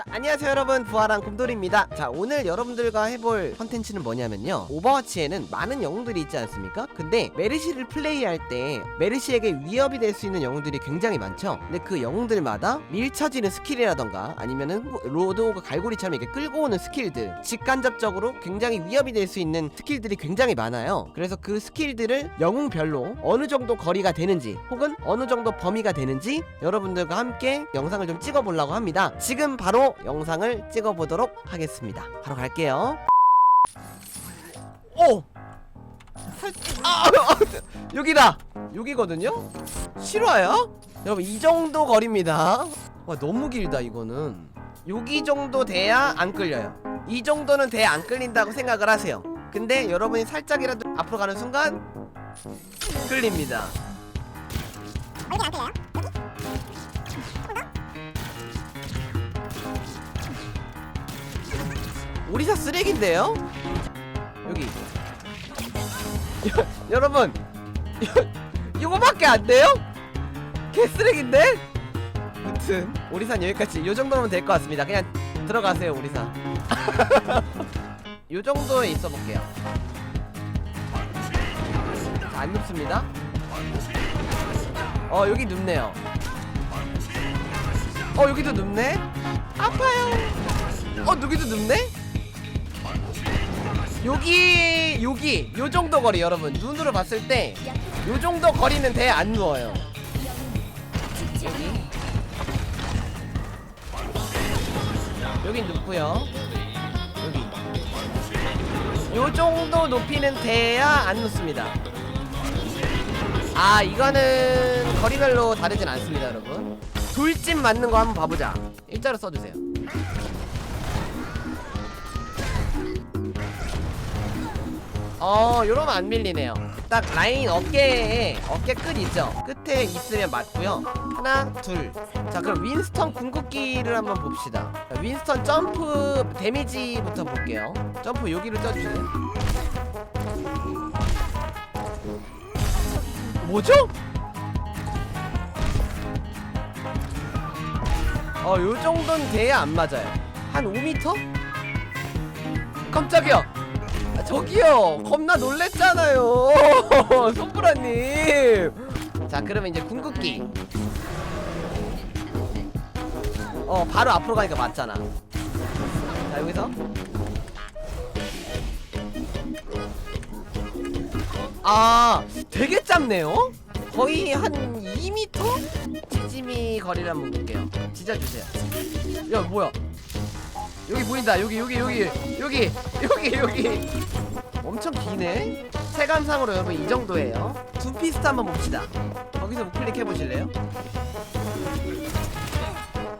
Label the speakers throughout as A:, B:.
A: 자, 안녕하세요 여러분. 부활한 곰돌이입니다. 자 오늘 여러분들과 해볼 컨텐츠는 뭐냐면요. 오버워치에는 많은 영웅들이 있지 않습니까? 근데 메르시를 플레이할 때 메르시에게 위협이 될 수 있는 영웅들이 굉장히 많죠. 근데 그 영웅들마다 밀쳐지는 스킬이라던가 아니면은 로드오그 갈고리처럼 이렇게 끌고 오는 스킬들 직간접적으로 굉장히 위협이 될 수 있는 스킬들이 굉장히 많아요. 그래서 그 스킬들을 영웅별로 어느 정도 거리가 되는지 혹은 어느 정도 범위가 되는지 여러분들과 함께 영상을 좀 찍어보려고 합니다. 지금 바로 영상을 찍어보도록 하겠습니다 바로 갈게요 오! 살... 아, 아, 여기다! 여기거든요? 실화야? 여러분 이 정도 거리입니다 와 너무 길다 이거는 여기 정도 돼야 안 끌려요 이 정도는 돼야 안 끌린다고 생각을 하세요 근데 여러분이 살짝이라도 앞으로 가는 순간 끌립니다
B: 여기 안 끌려요?
A: 오리사 쓰레기인데요? 여기. 여, 여러분 여, 이거밖에 안 돼요? 개 쓰레기인데? 아무튼 오리산 여기까지 요 정도면 될 것 같습니다. 그냥 들어가세요 오리사. 요 정도에 있어 볼게요. 자, 안 눕습니다? 어 여기 눕네요. 어 여기도 눕네? 아파요. 어 여기도 눕네 여기 여기 요 정도 거리 여러분. 눈으로 봤을 때 요 정도 거리는 돼 안 누워요. 여기. 여긴 눕고요. 여기. 요 정도 높이는 돼야 안 눕습니다. 아 이거는 거리별로 다르진 않습니다 여러분. 돌집 맞는 거 한번 봐보자. 일자로 써주세요 어 요러면 안 밀리네요 딱 라인 어깨에 어깨 끝 있죠 끝에 있으면 맞고요 하나 둘자 그럼 윈스턴 궁극기를 한번 봅시다 자, 윈스턴 점프 데미지부터 볼게요 점프 여기를 쪄주세요 뭐죠? 어, 요 정도는 돼야 안 맞아요. 한 5m? 깜짝이야! 아, 저기요! 겁나 놀랬잖아요! 손브라님! 자, 그러면 이제 궁극기. 어, 바로 앞으로 가니까 맞잖아. 자, 여기서. 아, 되게 짧네요? 거의 한 2m? 지짐이 거리를 한번 볼게요. 짖어주세요. 야, 뭐야? 여기 보인다. 여기, 여기, 여기, 여기, 여기, 여기. 엄청 기네? 체감상으로 여러분 이 정도예요. 둠피스트 한번 봅시다. 거기서 우클릭 해보실래요?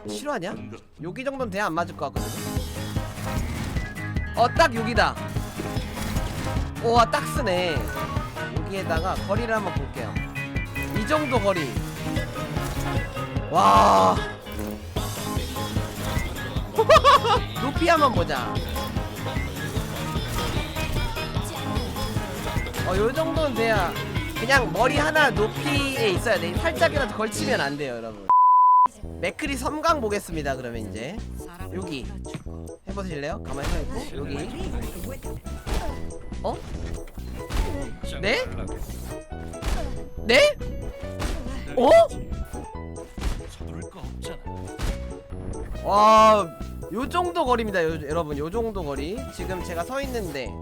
A: 실화냐? 여기 정도는 돼야 안 맞을 것 같거든요. 어, 딱 여기다. 우와, 딱 쓰네. 여기에다가 거리를 한번 볼게요. 이 정도 거리. 와. 높이 한번 보자. 어, 요 정도는 돼야 그냥 머리 하나 높이에 있어야 돼. 살짝이라도 걸치면 안 돼요, 여러분. 맥크리 섬광 보겠습니다. 그러면 이제 여기 해보실래요? 가만히 서 있고 여기. 어? 네? 네? 어? 와, 요 정도 거리입니다, 요, 여러분. 요 정도 거리. 지금 제가 서 있는데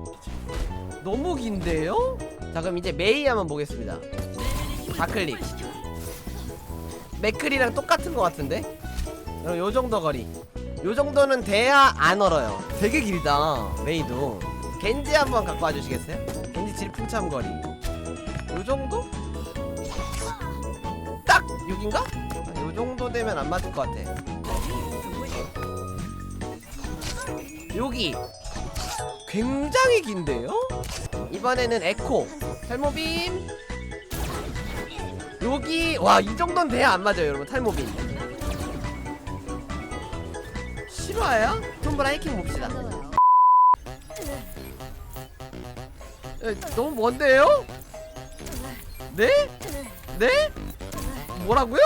A: 너무 긴데요? 자, 그럼 이제 메이 한번 보겠습니다. 좌클릭. 맥클이랑 똑같은 것 같은데? 여러분, 요 정도 거리. 요 정도는 돼야 안 얼어요. 되게 길다, 메이도. 겐지 한번 갖고 와주시겠어요? 겐지 질풍참 거리. 요 정도? 딱 여긴가? 아, 요 정도 되면 안 맞을 것 같아. 여기 굉장히 긴데요? 이번에는 에코 탈모빔 여기 와 이 정도는 돼야 안 맞아요 여러분 탈모빔 실화야? 톰브라 해킹 봅시다 에, 너무 먼데요? 네? 네? 뭐라고요?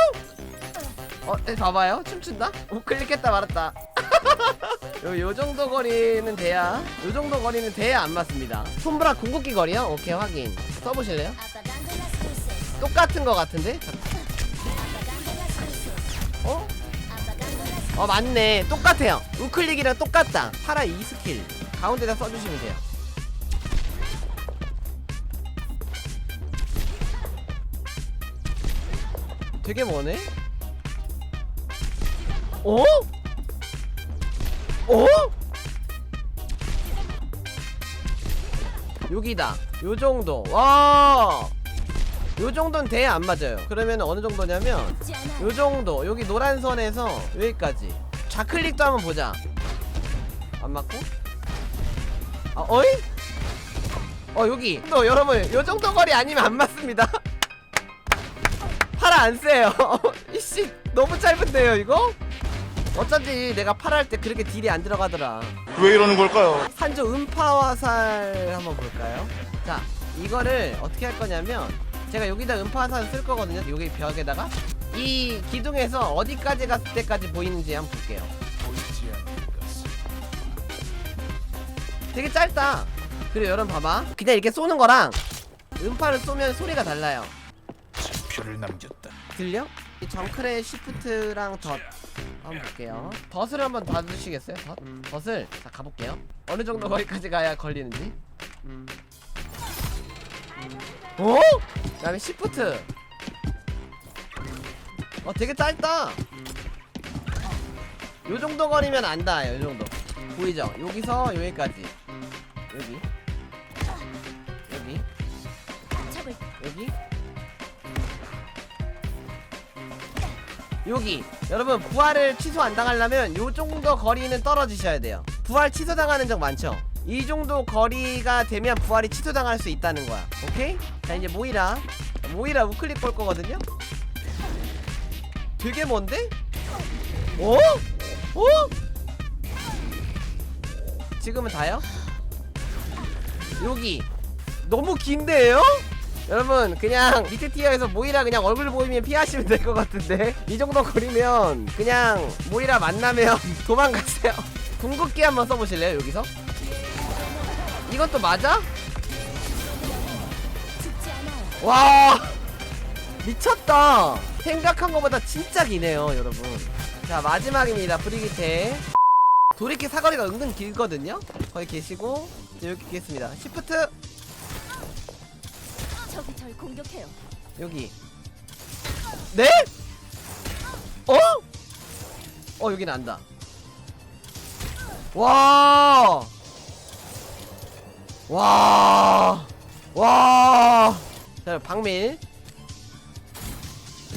A: 어, 에, 봐봐요 춤춘다? 우클릭했다 말았다 요, 요 정도 거리는 돼야 요 정도 거리는 돼야 안 맞습니다 손브라 궁극기 거리요? 오케이 확인 써보실래요? 똑같은 거 같은데? 어? 어 맞네 똑같아요 우클릭이랑 똑같다 파라 2 스킬 가운데다 써주시면 돼요 되게 머네? 어? 어? 여기다. 요 정도. 와! 요 정도는 돼야 안 맞아요. 그러면 어느 정도냐면
B: 죽지 않아요.
A: 요 정도. 여기 노란 선에서 여기까지. 좌클릭도 한번 보자. 안 맞고? 아 어이? 어 여기. 또 여러분 요 정도 거리 아니면 안 맞습니다. 팔안 세요. 이씨 너무 짧은데요 이거 어쩐지 내가 팔할 때 그렇게 딜이 안 들어가더라
C: 왜 이러는 걸까요?
A: 산조 음파 화살 한번 볼까요? 자, 이거를 어떻게 할 거냐면 제가 여기다 음파 화살 쓸 거거든요. 여기 벽에다가 이 기둥에서 어디까지 갔을 때까지 보이는지 한번 볼게요. 되게 짧다. 그리고 여러분 봐봐. 그냥 이렇게 쏘는 거랑 음파를 쏘면 소리가 달라요.
D: 증표를 남겼다.
A: 들려? 이 정크레 시프트랑 덧 한번 볼게요. 덧을 한번 닫으시겠어요? 덧? 덧을 자 가볼게요. 어느 정도 거기까지 가야 걸리는지. 어? 그다음에 시프트. 어 되게 짧다. 요 정도 거리면 안 닿아요. 요 정도. 보이죠? 여기서 여기까지. 여기. 여기.
B: 적을
A: 여기 여기. 여러분 부활을 취소 안 당하려면 요 정도 거리는 떨어지셔야 돼요. 부활 취소 당하는 적 많죠? 이 정도 거리가 되면 부활이 취소 당할 수 있다는 거야. 오케이? 자 이제 모이라. 모이라 우클릭 볼 거거든요? 되게 먼데? 어? 어? 지금은 다요? 여기. 너무 긴데요? 여러분 그냥 밑에 티어에서 모이라 그냥 얼굴 보이면 피하시면 될 것 같은데? 이 정도 거리면 그냥 모이라 만나면 도망가세요. 궁극기 한번 써보실래요 여기서? 이것도 맞아? 와 미쳤다. 생각한 것보다 진짜 기네요 여러분. 자 마지막입니다 브리기테. 도리키 사거리가 은근 길거든요? 거기 계시고 여기 있겠습니다. 시프트
B: 적이 절 공격해요.
A: 여기 네? 어? 어 여긴 안다 와 와, 와, 자, 박밀.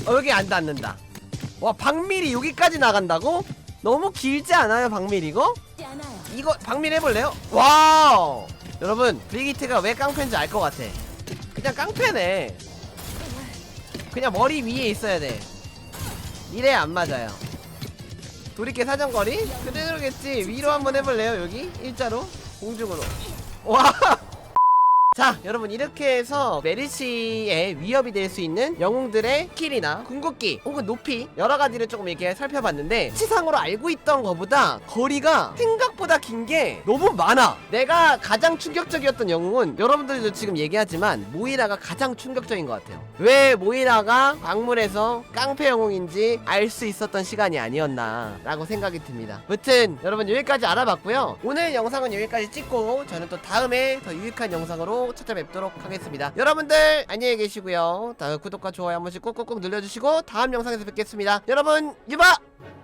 A: 어, 여기 안 닿는다. 와, 박밀이 여기까지 나간다고? 너무 길지 않아요, 박밀 이거?
B: 않아요.
A: 이거 박밀 해볼래요? 와우! 여러분, 브리기트가 왜 깡패인지 알 것 같아. 그냥 깡패네. 그냥 머리 위에 있어야 돼. 이래야 안 맞아요. 도리께 사정거리? 그대로겠지. 위로 한번 해볼래요, 여기? 일자로? 공중으로. 와! 자, 여러분 이렇게 해서 메르시의 위협이 될 수 있는 영웅들의 킬이나 궁극기 혹은 높이 여러 가지를 조금 이렇게 살펴봤는데 치상으로 알고 있던 것보다 거리가 생각보다 긴 게 너무 많아. 내가 가장 충격적이었던 영웅은 여러분들도 지금 얘기하지만 모이라가 가장 충격적인 것 같아요. 왜 모이라가 광물에서 깡패 영웅인지 알 수 있었던 시간이 아니었나 라고 생각이 듭니다. 무튼 여러분 여기까지 알아봤고요. 오늘 영상은 여기까지 찍고 저는 또 다음에 더 유익한 영상으로 찾아뵙도록 하겠습니다. 여러분들 안녕히 계시고요. 다음 구독과 좋아요 한 번씩 꾹꾹꾹 눌러주시고 다음 영상에서 뵙겠습니다. 여러분 유바!